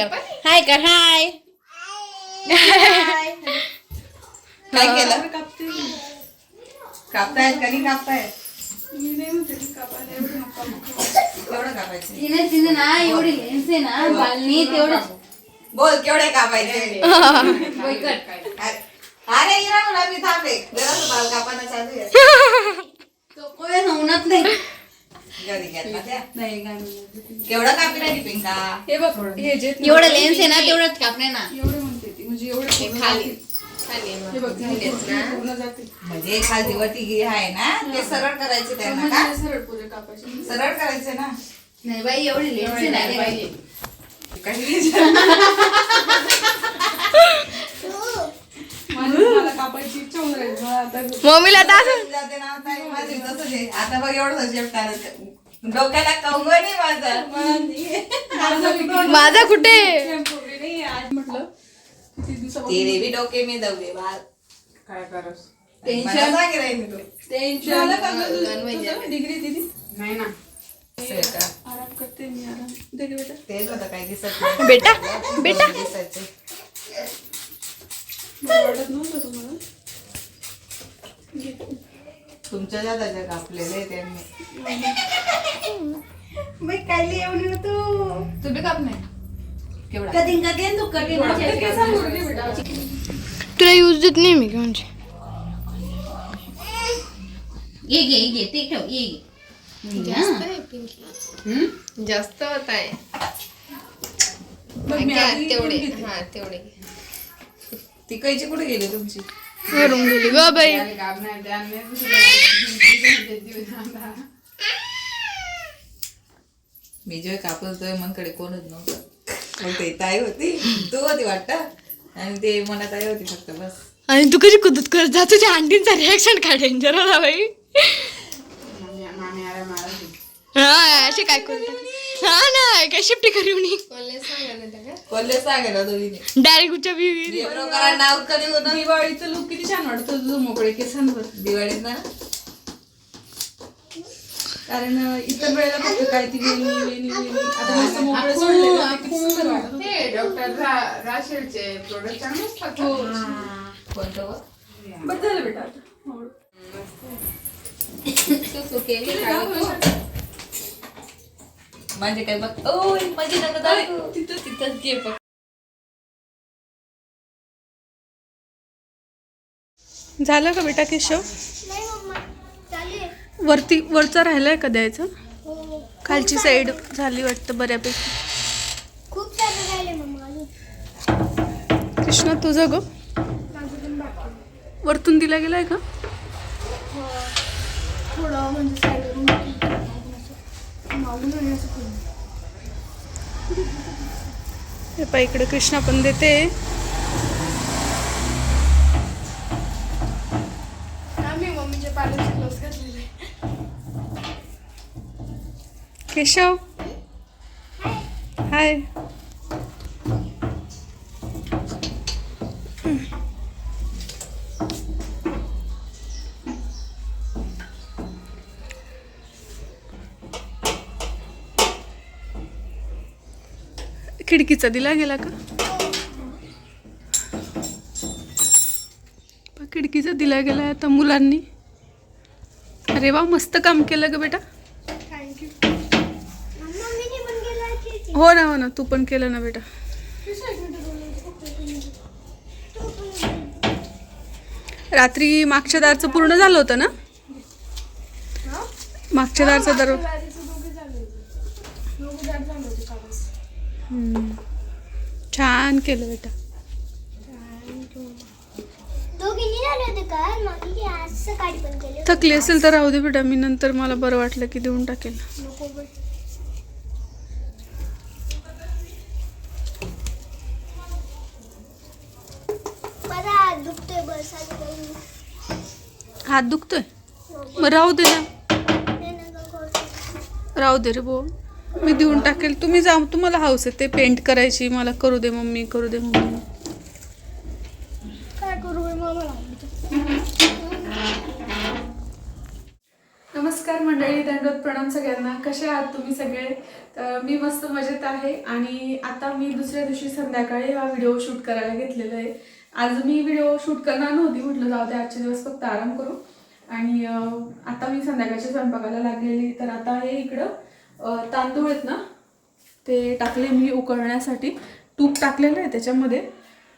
कर. हाय कर हाय काय केलं कापतायत कापायचं तिने तिने ना एवढी लेन्स आहे ना बालनी तेवढं बोल केवढे कापायचे अरे अरे इरा म्हणा मी थांबे जरा बाल कापायला चालू आहे तो कोणी होणार नाही नाही केवढं नाही पिंका. हे बघ हे जे एवढं लेन्स आहे ना तेवढंच कापणे ना. एवढे म्हणते ती म्हणजे एवढे पूर्ण जातील. हे बघ हे पूर्ण जाते. म्हणजे खालती वरती गी आहे ना ते सरळ करायचे त्यांना का? म्हणजे सरळ पुरे कापायचे सरळ करायचे ना? नाही बाई एवढी लेन्स आहे ना रे मम्मीला आता बघ एवढं डोक्याला कंगणी माझं माझा कुठे शॅम्पू वगैरे नाही आज म्हटलं डोके में काय करस टेन्शन डिग्री दिली? नाही ना. असं आहे का? आराम करते मी आराम. दे रे बेटा. तेच होतं काही दिसत नाही. बेटा बेटा. दिसायचे मला वाटत नव्हतं तुम्हाला. तुमच्या दादाच्या कापलेले त्यांनी. तू. बी काप नाही. केवढा? कधी कधी तू बेटा. तुला यूज देत नाही मी म्हणजे ये घे ये घे ते ठेव ये घे जास्त होत आहे. मी तेवढे. हा तेवढे ती कैची कुठे गेली तुमची? वरून गेली ग बाई मी जेव्हा कापत होतो मनकडे कोणच नव्हतं. ते ताई होती. तू होती वाटत? आणि ते मनात आई होती फक्त बस. आणि तू कशी कुदत करत जा? तुझ्या आंटींचा रिॲक्शन काय डेंजर होता बाई? हा असे काय करतात हा ना काय शिफ्टी करू नी कोल्हे सांगा ना दोघीने डायरेक्ट उच्च नाव कधी होतं दिवाळीचं लुक किती छान वाटतं तुझं मोकळे केसांवर दिवाळीत ना कारण इतर वेळेला फक्त काय ती वेणी वेणी वेणी आता मस्त मोकळे सोडले ना, ते किती सुंदर वाटत होतं. ते डॉक्टर रा- राशेलचे प्रोडक्ट चांगले असतात हो. कोणतं व? बरं झालं बेटा आता. हो. तू तू? म्हणजे काय बघ ओय माझी नका दाखवू. तिथं तिथंच घे बघ. झालं का बेटा केशव? वरती वरचा राहिलाय का द्यायचं? खालची साईड झाली. वाटतं बऱ्यापैकी. खूप कृष्णा तुझं ग? माझं वरतून दिला गेलाय का? थोडं म्हणजे साईडवरून मागून आणि असं करून हे पा इकडे कृष्णा पण देते. केशव? हाय. खिडकीचा दिला गेला का? खिडकीचा दिला गेला आता मुलांनी. अरे वा मस्त काम केलं ग बेटा. हो ना हो ना तू पण केलं ना बेटा. रात्री मागच्या दारचं पूर्ण झालं होतं ना? मागच्या दारचं दर हम्म. छान केलं बेटा. थकली असेल तर राहू दे बेटा मी नंतर मला बरं वाटलं की देऊन टाकेल. हात दुखतोय मग राहू दे ना. राहू दे रे बो मी देऊन टाकेल. तुम्ही जा तुम्हाला हाऊस आहे ते पेंट करायची मला करू दे मम्मी करू दे मम्मी. काय करू. नमस्कार मंडळी दंडोत प्रणाम सगळ्यांना. कसे आहात तुम्ही सगळे? तर मी मस्त मजेत आहे आणि आता मी दुसऱ्या दिवशी संध्याकाळी हा व्हिडिओ शूट करायला घेतलेला आहे. आज मी व्हिडिओ शूट करणार नव्हती म्हटलं जाऊ दे आजचे दिवस फक्त आराम करू. आणि आता मी संध्याकाळच्या स्वयंपाकाला लागलेली तर आता हे इकडं तांदूळ आहेत ना ते टाकले मी उकळण्यासाठी. तूप टाकलेलं आहे त्याच्यामध्ये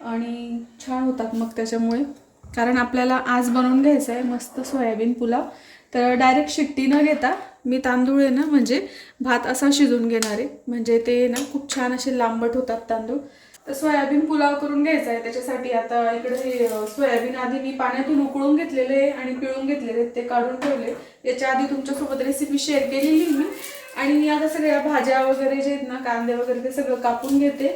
आणि छान होतात मग त्याच्यामुळे. कारण आपल्याला आज बनवून घ्यायचं आहे मस्त सोयाबीन पुलाव. तर डायरेक्ट शिट्टी न घेता मी तांदूळ आहे ना म्हणजे भात असा शिजून घेणार आहे. म्हणजे ते ना खूप छान असे लांबट होतात तांदूळ. तर सोयाबीन पुलाव करून घ्यायचा आहे त्याच्यासाठी. आता इकडे हे सोयाबीन आधी मी पाण्यातून उकळून घेतलेले आणि पिळून घेतलेले ते काढून ठेवले. याच्या आधी तुमच्यासोबत रेसिपी शेअर केलेली मी. आणि आता सगळ्या भाज्या वगैरे जे आहेत ना कांदे वगैरे ते सगळं कापून घेते.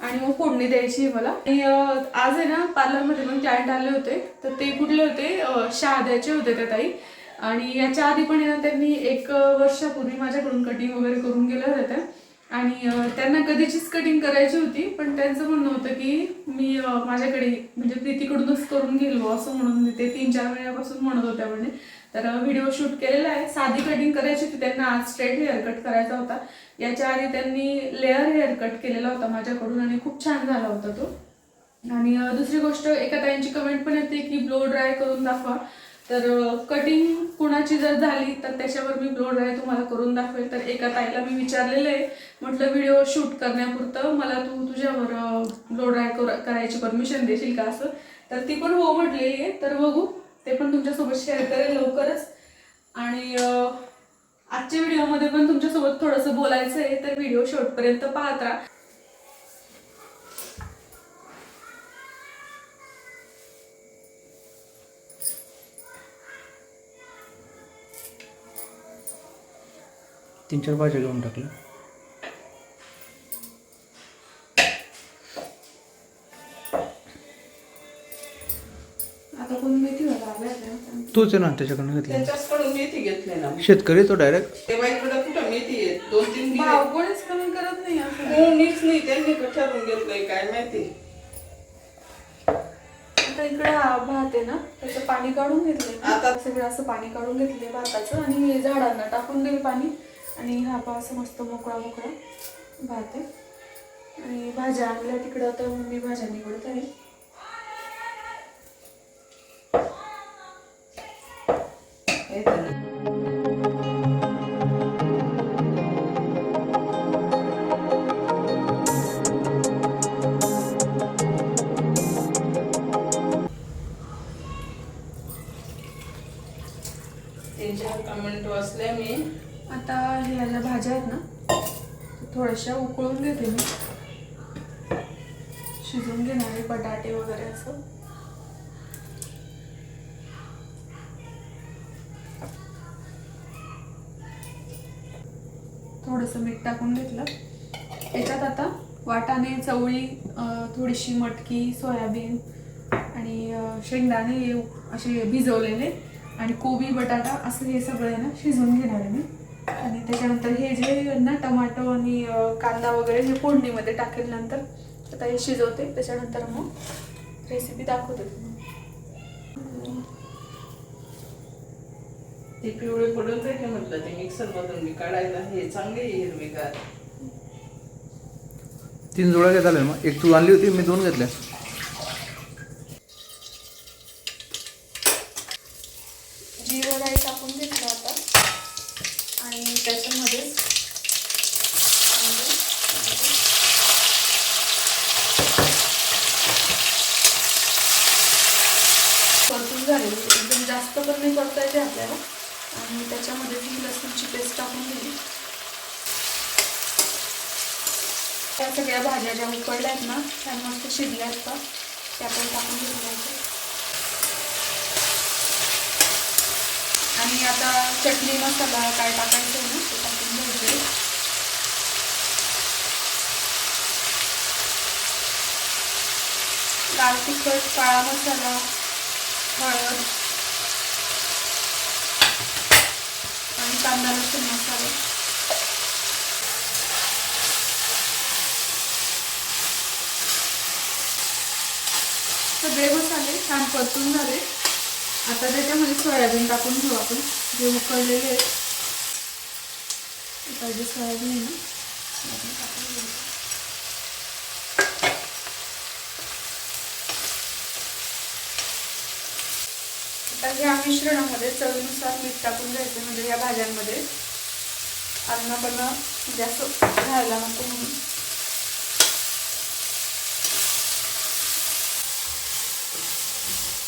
आणि मग फोडणी द्यायची आहे मला. आणि आज आहे ना पार्लरमध्ये पण क्लायंट आले होते. तर ते कुठले होते? शहाद्याचे होते त्या ताई. आणि याच्या आधी पण ना त्यांनी एक वर्षापूर्वी माझ्याकडून कटिंग वगैरे करून गेल्या होत्या आणि त्यांना कधीचीच कटिंग करायची होती. पण त्यांचं म्हणणं होतं की मी माझ्याकडे म्हणजे प्रीतीकडूनच करून गेलो असं म्हणून. ते तीन चार महिन्यापासून म्हणत होत्या म्हणे. तर व्हिडिओ शूट केलेला आहे. साधी कटिंग करायची होती त्यांना आज स्ट्रेट हेअर कट करायचा होता. याच्या आधी त्यांनी लेअर हेअर कट केलेला होता माझ्याकडून आणि खूप छान झाला होता तो. आणि दुसरी गोष्ट एका ताईंची कमेंट पण येते की ब्लो ड्राय करून दाखवा. तर कटिंग कुणाची जर झाली तर त्याच्यावर मी ब्लो ड्राय तुम्हाला करून दाखवेल. तर एका ताईला मी विचारलेलं आहे. म्हटलं व्हिडिओ शूट करण्यापुरतं मला तू तुझ्यावर ब्लो ड्राय करायची परमिशन देशील का असं? तर ती पण हो म्हटलेली आहे. तर बघू. ते पण तुमच्यासोबत शेअर करेल लवकरच. आणि आजच्या व्हिडिओमध्ये पण तुमच्यासोबत थोडंसं बोलायचं आहे तर व्हिडिओ शेवटपर्यंत पाहत. राहा तीन चार भाज्या घेऊन टाकल्या. तूच आहे ना त्याच्याकडनं त्यांच्याचकडून मेथी घेतली ना. शेतकरी तो डायरेक्ट ते बाईकडे कुठं मेथी आहे दोन तीन दिले भाव कोणीच कमी करत नाही असं. नाही त्यांनी कशातून घेतलंय काय माहिती? आता इकडे हा भात आहे ना त्याचं पाणी काढून. आता- सगळं असं पाणी काढून घेतलंय भाताचं आणि हे झाडांना टाकून दिलं पाणी. आणि हा पा असं मस्त मोकळा मोकळा भात आहे. आणि भाज्या आणल्या तिकडं आता मी भाज्या निवडत आहे. थोड्याशा उकळून घेते मी. शिजवून घेणार आहे बटाटे वगैरे असं. थोडंसं मीठ टाकून घेतलं. याच्यात आता वाटाणे चवळी थोडीशी मटकी सोयाबीन आणि शेंगदाणे असे भिजवलेले आणि कोबी बटाटा असं हे सगळं आहे ना शिजवून घेणार आहे मी. आणि त्याच्यानंतर हे जे ना टमाटो आणि कांदा वगैरे हे फोडणीमध्ये टाकेल नंतर आता हे शिजवते. त्याच्यानंतर मग रेसिपी दाखवते. ते पिवळे पडून जाईल म्हटलं ते मिक्सर मधून मी काढायला. हे चांगले हिरवीगार. तीन जोड्या घेत आल्या मग? एक तू आणली होती मी दोन घेतल्या. जिरं राई टाकून घेतलं आता आणि त्याच्यामध्ये परतून झालेली एकदम जास्त पण नाही परतायचे आपल्याला. आणि त्याच्यामध्ये ती लसूणची पेस्ट टाकून दिली. त्या सगळ्या भाज्या ज्या उकडल्या आहेत ना त्या मस्त शिजल्या आहेत का त्या पण टाकून घेतल्या आणि आता चटणी मसाला काय टाकायचं आहे ना ते टाकून घ्यायचे. लाल तिखट काळा मसाला हळद आणि कांदा लसूण मसाला. सगळे मसाले छान परतून झाले. आता त्याच्यामध्ये सोयाबीन टाकून घेऊ आपण. जे उकळलेले आहेत. आता जे सोयाबीन आहे ना टाकून घेऊ. आता ह्या मिश्रणामध्ये चवीनुसार मीठ टाकून घ्यायचं म्हणजे या भाज्यांमध्ये. अन्न पण जास्त राहायला नको म्हणून.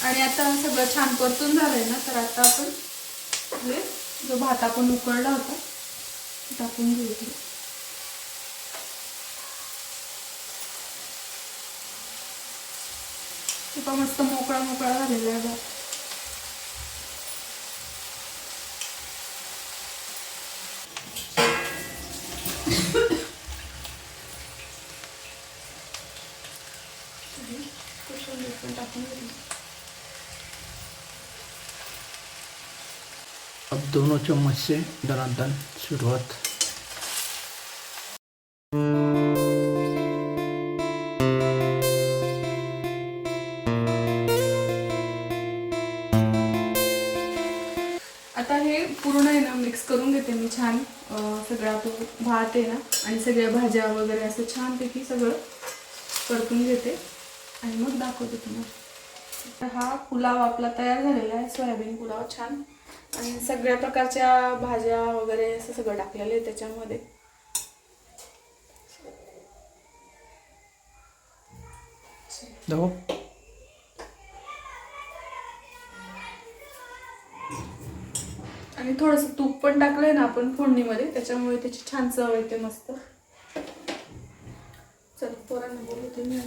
आणि आता सगळं छान परतून झालंय ना तर आता आपण म्हणजे जो भात आपण उकळला होता टाकून घेऊ तुका मस्त मोकळा मोकळा झालेला आहे भात. पण टाकून घेतली. अब दोनों चम्मच से दनादन शुरुआत। आता हे पूर्ण आहे ना मिक्स करून घेते मी छान. सगळा तो भात आहे ना आणि सगळ्या भाज्या वगैरे असं छानपैकी सगळं परतून घेते. आणि मग दाखवते तुम्हाला. तर हा पुलाव आपला तयार झालेला आहे सोयाबीन पुलाव. छान आणि सगळ्या प्रकारच्या भाज्या वगैरे असं सगळं टाकलेलं आहे त्याच्यामध्ये. देखो आणि थोडंसं तूप पण टाकलंय ना आपण फोडणीमध्ये त्याच्यामुळे त्याची छान चव येते मस्त. चल पोरांना बोलवते मी.